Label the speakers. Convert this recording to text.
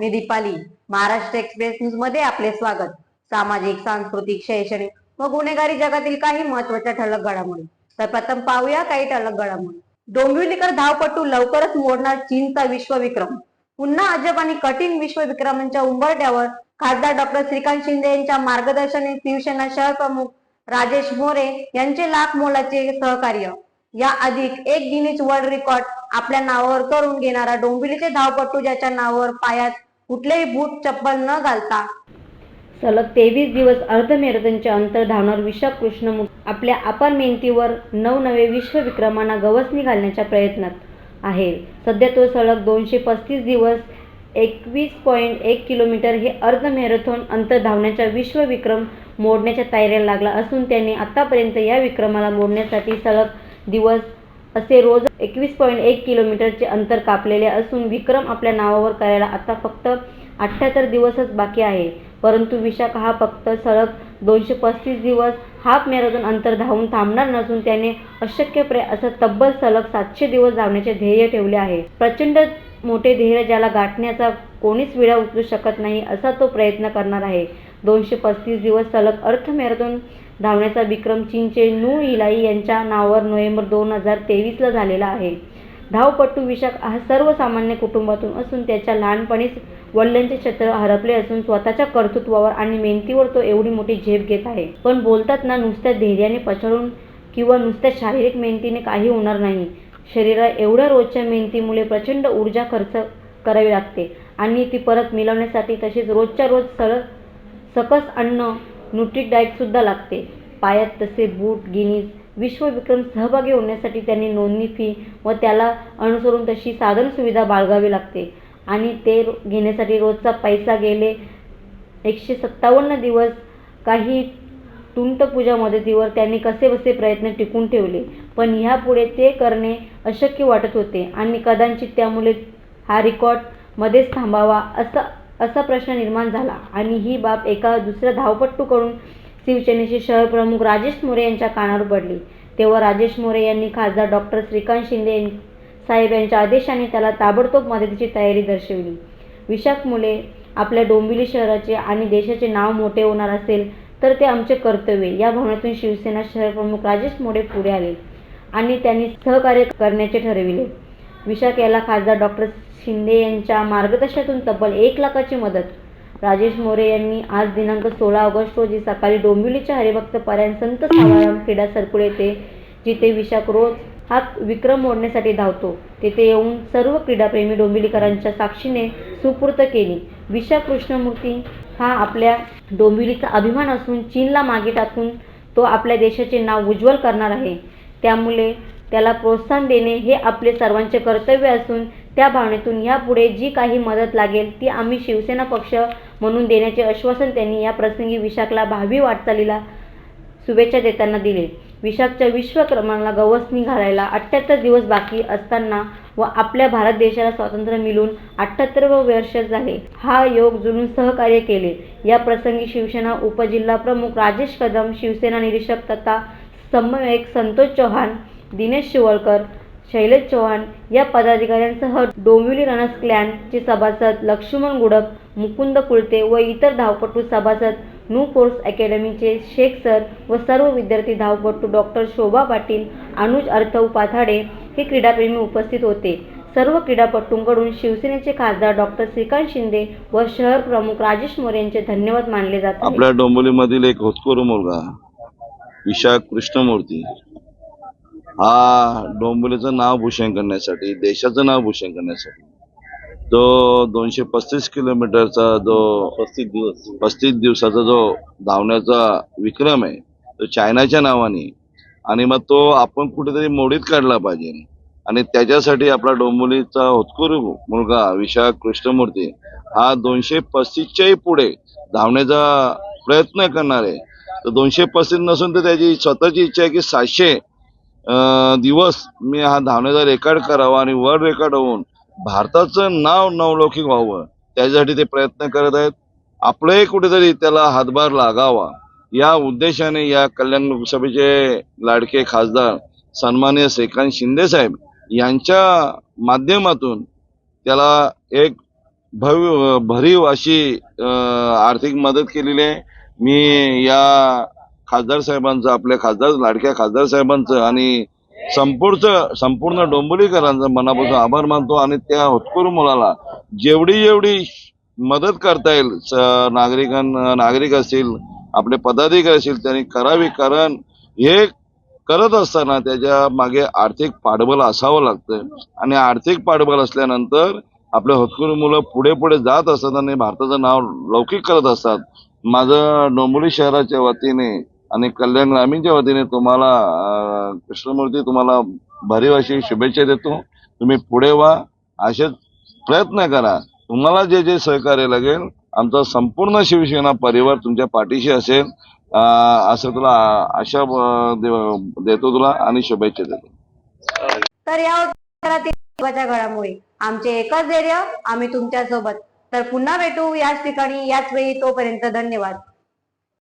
Speaker 1: मी Deepali Maharashtra express न्यूजमध्ये आपले स्वागत. सामाजिक सांस्कृतिक शैक्षणिक व गुन्हेगारी जगातील काही महत्त्वाच्या ठळक घडामोडी. तर प्रथम पाहूया काही ठळक घडामोडी. डोंबिवलीकर धावपटू लवकरच मोडणार चीनचा विश्वविक्रम. पुन्हा अजब आणि कठीण विश्वविक्रमांच्या उंबरट्यावर खासदार डॉक्टर श्रीकांत शिंदे यांच्या मार्गदर्शने शिवसेना शहर प्रमुख राजेश मोरे यांचे लाख मोलाचे सहकार्य. या अधिक एक गिनीज वर्ल्ड रेकॉर्ड आपल्या नावावर करून घेणारा डोंबिवलीचे धावपटू ज्याच्या नावावर पायात कुठलेही बूट चप्पल न घालता.
Speaker 2: सलग तेवीस दिवस अर्ध अंतर धावणार विशाख कृष्णमुख आपल्या अपार मेहनतीवर नवनवे विश्वविक्रमांना गवसणी घालण्याच्या प्रयत्नात आहे. सध्या तो सलग दोनशे पस्तीस दिवस एकवीस पॉईंट एक किलोमीटर हे अर्ध मॅरेथॉन अंतर धावण्याचा विश्वविक्रम मोडण्याच्या तयारीला लागला असून त्यांनी आतापर्यंत या विक्रमाला मोडण्यासाठी सलग दिवस असे रोज एकवीस पॉईंट एक किलोमीटरचे अंतर कापलेले असून विक्रम आपल्या नावावर करायला आता फक्त अठ्ठ्याहत्तर दिवसच बाकी आहे. परंतु विशाख हा फक्त सलग दोनशे पस्तीस दिवस हाफ मॅरेथॉन अंतर धावून थांबणार नसून त्याने अशक्य प्रय असं तब्बल सलग सातशे दिवस धावण्याचे ध्येय ठेवले आहे. प्रचंड मोठे ध्येय ज्याला गाठण्याचा कोणीच विडा उचलू शकत नाही असा तो प्रयत्न करणार आहे. दोनशे पस्तीस दिवस सलग अर्थ मॅरेथॉन धावण्याचा विक्रम चीनचे नू इलाई यांच्या नावावर नोव्हेंबर दोन हजार तेवीसला झालेला आहे. धावपटू विशाख हा सर्वसामान्य कुटुंबातून असून त्याच्या लहानपणीच वडिलांचे छत्र हरपले असून स्वतःच्या कर्तृत्वावर आणि मेहनतीवर तो एवढी मोठी झेप घेत आहे. पण बोलतात ना नुसत्या धैर्याने पछाडून किंवा नुसत्या शारीरिक मेहनतीने काही होणार नाही. शरीरात एवढ्या रोजच्या मेहनतीमुळे प्रचंड ऊर्जा खर्च करावी लागते आणि ती परत मिळवण्यासाठी तसेच रोजच्या रोज सरळ सकस अन्न न्यूट्रिक डाएटसुद्धा लागते. पायात तसे बूट गिनीज विश्वविक्रम सहभागी होण्यासाठी त्यांनी नोंदणी फी व त्याला अनुसरून तशी साधन सुविधा बाळगावी लागते. आणि ते घेण्यासाठी रोजचा पैसा गेले एकशे सत्तावन्न दिवस काही तुंटपूजा मदतीवर त्यांनी कसे बसे प्रयत्न टिकून ठेवले. पण ह्यापुढे ते करणे अशक्य वाटत होते आणि कदाचित त्यामुळे हा रेकॉर्ड मध्येच थांबावा असा असा प्रश्न निर्माण झाला. आणि ही बाब एका दुसऱ्या धावपट्टूकडून शिवसेनेचे शहर प्रमुख राजेश मोरे यांच्या कानावर पडली. तेव्हा राजेश मोरे यांनी खासदार डॉक्टर श्रीकांत शिंदे साहेब यांच्या आदेशाने त्याला ताबडतोब मदतीची तयारी दर्शवली. विशाख मुले आपल्या डोंबिवली शहराचे आणि देशाचे नाव मोठे होणार असेल तर ते आमचे कर्तव्य या भावनेतून शिवसेना शहर प्रमुख राजेश मोरे पुढे आले आणि त्यांनी सहकार्य करण्याचे ठरविले. विशाख याला खासदार डॉक्टर शिंदे यांच्या मार्गदर्शनातून तब्बल एक लाखाची मदत. राजेश मोरे यांनी आज दिनांक सोळा ऑगस्ट रोजी सकाळी डोंबिवलीच्या हरिभक्त पर्यंत संत सावळाराम क्रीडा सर्कुल येथे जिथे विशाख रोज हा विक्रम मोडण्यासाठी धावतो तेथे येऊन सर्व क्रीडाप्रेमी डोंबिवलीकरांच्या साक्षीने सुपूर्त केली. विशाख कृष्णमूर्ती हा आपल्या डोंबिवलीचा अभिमान असून चीनला मागे टाकून तो आपल्या देशाचे नाव उज्ज्वल करणार आहे. त्यामुळे त्याला प्रोत्साहन देणे हे आपले सर्वांचे कर्तव्य असून त्या भावनेतून यापुढे जी काही मदत लागेल ती आम्ही शिवसेना पक्ष म्हणून देण्याचे आश्वासन त्यांनी या प्रसंगी विशाखला भावी वाटचालीला शुभेच्छा देताना दिले. विशाखच्या विश्वक्रमाला गवसणी घालायला अठ्ठ्याहत्तर दिवस बाकी असताना व आपल्या भारत देशाला स्वातंत्र्य मिळून अठ्ठ्याहत्तर वर्ष झाले. हा योग जुळून सहकार्य केले. या प्रसंगी शिवसेना उपजिल्हा प्रमुख राजेश कदम शिवसेना निरीक्षक तथा समन्वयक संतोष चव्हाण दिनेश शिवळकर शैलेश चौहान या पदाधिकाऱ्यांसह डोंबिवली रनर्स क्लॅनचे सभासद लक्ष्मण गुडप मुकुंद कुलते व इतर धावपटू सभासद न्यू फोर्स अकॅडमीचे शेख सर व सर्व विद्यार्थी धावपटू डॉक्टर शोभा पाटील अनुज अर्थव पाथाडे हे क्रीडाप्रेमी उपस्थित होते. सर्व क्रीडापटूंकडून शिवसेनेचे खासदार डॉक्टर श्रीकांत शिंदे व शहर प्रमुख राजेश मोरे यांचे धन्यवाद मानले जात आहे
Speaker 3: आपल्या डोंबिवलीमधील एक होतकोरू मुलगा विशाख कृष्णमूर्ती हा डोंबिवलीचं नाव भूषण करण्यासाठी देशाचं नाव भूषण करण्यासाठी. तो दोनशे पस्तीस किलोमीटरचा जो पस्तीस दिवस. पस्तीस दिवसाचा जो धावण्याचा विक्रम आहे तो चायनाच्या नावाने. आणि मग तो आपण कुठेतरी मोडीत काढला पाहिजे. आणि त्याच्यासाठी आपला डोंबिवलीचा होतकरू मुलगा विशाख कृष्णमूर्ती हा दोनशे पस्तीसच्याही पुढे धावण्याचा प्रयत्न करणार आहे. तर दोनशे पस्तीस नसून तर त्याची स्वतःची इच्छा आहे की सातशे दिवस मी हा धावण्याचा रेकॉर्ड करावा आणि वर्ल्ड रेकॉर्ड होऊन भारताचं नाव नवलौकिक व्हावं त्याच्यासाठी ते प्रयत्न करत आहेत. आपलंही कुठेतरी त्याला हातभार लागावा. या उद्देशाने या कल्याण लोकसभेचे लाडके खासदार सन्मान्य श्रीकांत शिंदे साहेब यांच्या माध्यमातून त्याला एक भव्य भरीव अशी आर्थिक मदत केलेली आहे. मी या खासदार साहेबांचं आपल्या खासदार लाडक्या खासदार साहेबांचं आणि संपूर्ण संपूर्ण डोंबिवलीकरांचं मनापासून आभार मानतो आणि त्या होतकरू मुलाला जेवढी जेवढी मदत करता येईल नागरिकांना नागरिक असतील आपले पदाधिकारी असतील त्यांनी करावी कारण हे करत असताना त्याच्यामागे आर्थिक पाठबळ असावं लागतं. आणि आर्थिक पाठबळ असल्यानंतर आपले होतकरू मुलं पुढे पुढे जात असतात आणि भारताचं नाव लौकिक करत असतात. माझं डोंबोली शहराच्या वतीने आणि कल्याण ग्रामीणच्या वतीने तुम्हाला कृष्णमूर्ती तुम्हाला भरीव अशी शुभेच्छा देतो. तुम्ही पुढे व्हा. असेच प्रयत्न करा. तुम्हाला जे जे सहकार्य लागेल आमचा संपूर्ण शिवसेना परिवार तुमच्या पाठीशी असेल. असं तुला आशा देतो तुला आणि शुभेच्छा देतो.
Speaker 1: तर या घडामुळे आमचे एकच धैर्य आम्ही तुमच्यासोबत तर पुन्हा भेटू याच ठिकाणी याच वेळी तोपर्यंत धन्यवाद.